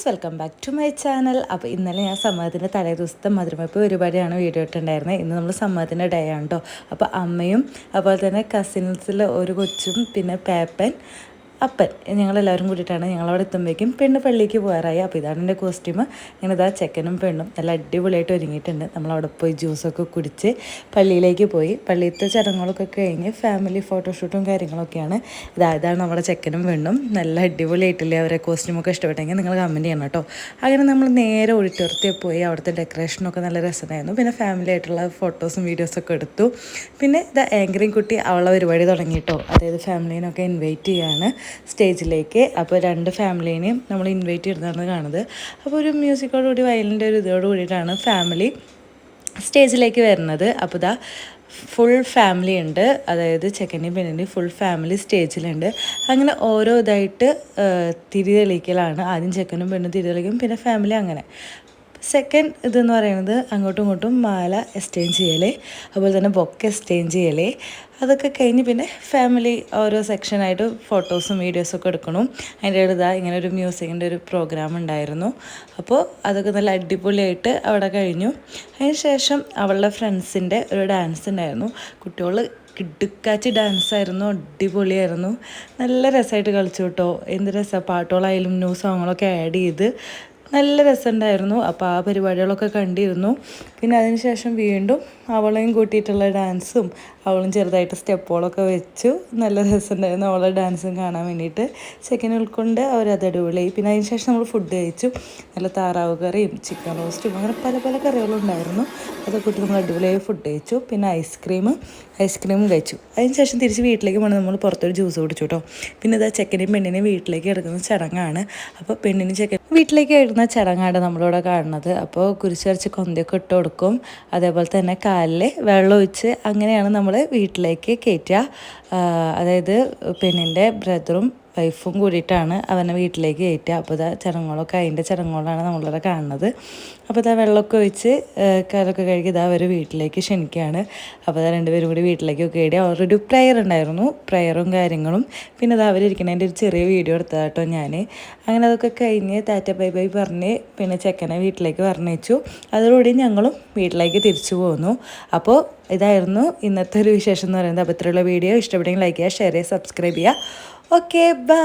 Guys welcome back to my channel. അപ്പോൾ ഇന്നലെ ഞാൻ സമ്മതത്തിന്റെ തലേ ദിവസത്തെ മധുരമപ്പ് പരിപാടിയാണ് വീഡിയോ ഇട്ടുണ്ടായിരുന്നത് ഇന്ന് നമ്മൾ സമ്മതത്തിന്റെ ഡേ ആണ് കേട്ടോ അപ്പോൾ അമ്മയും അതുപോലെ തന്നെ കസിൻസിൽ ഒരു കൊച്ചും പിന്നെ പേപ്പൻ അപ്പൻ ഞങ്ങളെല്ലാവരും കൂടിയിട്ടാണ് ഞങ്ങളവിടെ എത്തുമ്പോഴേക്കും പെണ്ണ് പള്ളിക്ക് പോകാറായി. അപ്പോൾ ഇതാണ് എന്റെ കോസ്റ്റ്യൂം ഇങ്ങനെ ഇതാ ചെക്കനും പെണ്ണും നല്ല അടിപൊളിയായിട്ട് ഒരുങ്ങിയിട്ടുണ്ട്. നമ്മളവിടെ പോയി ജ്യൂസൊക്കെ കുടിച്ച് പള്ളിയിലേക്ക് പോയി. പള്ളിയിലത്തെ ചടങ്ങുകളൊക്കെ കഴിഞ്ഞ് ഫാമിലി ഫോട്ടോഷൂട്ടും കാര്യങ്ങളൊക്കെയാണ്. ഇതാ ഇതാണ് നമ്മുടെ ചെക്കനും പെണ്ണും. നല്ല അടിപൊളിയായിട്ടില്ലേ അവരെ കോസ്റ്റ്യൂമൊക്കെ ഇഷ്ടപ്പെട്ടെങ്കിൽ നിങ്ങൾ കമന്റ് ചെയ്യണം കേട്ടോ. അങ്ങനെ നമ്മൾ നേരെ ഒഴിട്ടുറത്തിൽ പോയി. അവിടുത്തെ ഡെക്കറേഷനൊക്കെ നല്ല രസമായിരുന്നു. പിന്നെ ഫാമിലി ആയിട്ടുള്ള ഫോട്ടോസും വീഡിയോസൊക്കെ എടുത്തു. പിന്നെ ഇതാ ആങ്കറിങ് കുട്ടി അവളെ പരിപാടി തുടങ്ങി തുടങ്ങിയിട്ടോ അതായത് ഫാമിലീനൊക്കെ ഇൻവൈറ്റ് ചെയ്യാണ്. സ്റ്റേജിലേക്ക് അപ്പോൾ രണ്ട് ഫാമിലീനെയും നമ്മൾ ഇൻവൈറ്റ് ചെയ്തിരുന്നാണ് കാണുന്നത്. അപ്പോൾ ഒരു മ്യൂസിക്കോടുകൂടി വയലിന്റെ ഒരു ഇതോട് കൂടിയിട്ടാണ് ഫാമിലി സ്റ്റേജിലേക്ക് വരുന്നത്. അപ്പോൾ ഇതാ ഫുൾ ഫാമിലി ഉണ്ട്. അതായത് ചെക്കന്റെയും പെണ്ണിന്റെയും ഫുൾ ഫാമിലി സ്റ്റേജിലുണ്ട്. അങ്ങനെ ഓരോ ഇതായിട്ട് തിരി തെളിയിക്കലാണ് ആദ്യം ചെക്കനും പെണ്ണും തിരി തെളിക്കും പിന്നെ ഫാമിലി അങ്ങനെ. സെക്കൻഡ് ഇതെന്ന് പറയുന്നത് അങ്ങോട്ടും ഇങ്ങോട്ടും മാല എക്സ്ചേഞ്ച് ചെയ്യലേ അതുപോലെ തന്നെ ബൊക്കെ എക്സ്ചേഞ്ച് ചെയ്യലേ. അതൊക്കെ കഴിഞ്ഞ് പിന്നെ ഫാമിലി ഓരോ സെക്ഷനായിട്ട് ഫോട്ടോസും വീഡിയോസും ഒക്കെ എടുക്കണം. അതിന്റെ ഇടതാ ഇങ്ങനെ ഒരു മ്യൂസിക്കിന്റെ ഒരു പ്രോഗ്രാം ഉണ്ടായിരുന്നു. അപ്പോൾ അതൊക്കെ നല്ല അടിപൊളിയായിട്ട് അവിടെ കഴിഞ്ഞു. അതിന് ശേഷം അവളുടെ ഫ്രണ്ട്സിന്റെ ഒരു ഡാൻസ് ഉണ്ടായിരുന്നു. കുട്ടികൾ കിടുക്കാച്ച് ഡാൻസായിരുന്നു അടിപൊളിയായിരുന്നു. നല്ല രസമായിട്ട് കളിച്ചു കേട്ടോ. എന്ത് രസമാണ് പാട്ടുകളായാലും ന്യൂ സോങ്ങുകളൊക്കെ ആഡ് ചെയ്ത് നല്ല രസമുണ്ടായിരുന്നു. അപ്പോൾ ആ പരിപാടികളൊക്കെ കണ്ടിരുന്നു. പിന്നെ അതിനുശേഷം വീണ്ടും അവളെയും കൂട്ടിയിട്ടുള്ള ഡാൻസും അവളും ചെറുതായിട്ട് സ്റ്റെപ്പുകളൊക്കെ വെച്ചു. നല്ല രസമുണ്ടായിരുന്നു അവളെ ഡാൻസും കാണാൻ വേണ്ടിയിട്ട്. സെക്കൻഡ് ഉൾക്കൊണ്ട് അവരത് അടിപൊളിയായി പിന്നെ അതിനുശേഷം നമ്മൾ ഫുഡ് കഴിച്ചു. നല്ല താറാവ് കറിയും ചിക്കൻ റോസ്റ്റും അങ്ങനെ പല പല കറികളും ഉണ്ടായിരുന്നു. അതൊക്കെ കൂട്ടി നമ്മൾ അടിപൊളിയായി ഫുഡ് കഴിച്ചു. പിന്നെ ഐസ്ക്രീം ഐസ്ക്രീമും കഴിച്ചു. അതിനുശേഷം തിരിച്ച് വീട്ടിലേക്ക് പോകണം നമ്മൾ പുറത്തൊരു ജ്യൂസ് കുടിച്ചു കേട്ടോ പിന്നെ ഇതാ ചെക്കനെയും പെണ്ണിനെയും വീട്ടിലേക്ക് എടുക്കുന്ന ചടങ്ങാണ്. അപ്പോൾ പെണ്ണിനും ചെക്കൻ വീട്ടിലേക്ക് വരുന്ന ചടങ്ങാണ് നമ്മളിവിടെ കാണുന്നത്. അപ്പോൾ കുരിശരച്ച് കൊന്തയൊക്കെ ഇട്ട് കൊടുക്കും. അതേപോലെ തന്നെ കാലിൽ വെള്ളം ഒഴിച്ച് അങ്ങനെയാണ് നമ്മൾ വീട്ടിലേക്ക് കയറ്റുക. അതായത് പെണ്ണിന്റെ ബ്രദറും വൈഫും കൂടിയിട്ടാണ് അവനെ വീട്ടിലേക്ക് കയറ്റുക. അപ്പോൾ ഇതാ ചടങ്ങുകളൊക്കെ അതിന്റെ ചടങ്ങുകളാണ് നമ്മളിവിടെ കാണുന്നത്. അപ്പോൾ ഇതാ വെള്ളമൊക്കെ ഒഴിച്ച് കാലൊക്കെ കഴുകി ഇതാ അവർ വീട്ടിലേക്ക് ക്ഷണിക്കുകയാണ്. അപ്പോൾ ഇതാ രണ്ടുപേരും കൂടി വീട്ടിലേക്കൊക്കെ കയറി. ഓൾറെഡി പ്രയർ ഉണ്ടായിരുന്നു. പ്രയറും കാര്യങ്ങളും. പിന്നെ ഇതാ അവരിരിക്കണതിന്റെ ഒരു ചെറിയ വീഡിയോ എടുത്തതാട്ടോ ഞാൻ അങ്ങനെ അതൊക്കെ കഴിഞ്ഞ് താറ്റ ബൈ ബൈ പറഞ്ഞ് പിന്നെ ചെക്കനെ വീട്ടിലേക്ക് പറഞ്ഞയച്ചു. അതോടുകൂടി ഞങ്ങളും വീട്ടിലേക്ക് തിരിച്ചു പോന്നു. അപ്പോൾ ഇതായിരുന്നു ഇന്നത്തെ ഒരു വിശേഷം എന്ന് പറയുന്നത്. അപ്പോൾ ഇത്രയുള്ള വീഡിയോ ഇഷ്ടപ്പെട്ടെങ്കിൽ ലൈക്ക് ചെയ്യുക ഷെയർ ചെയ്യുക സബ്സ്ക്രൈബ് ചെയ്യുക. Okay bye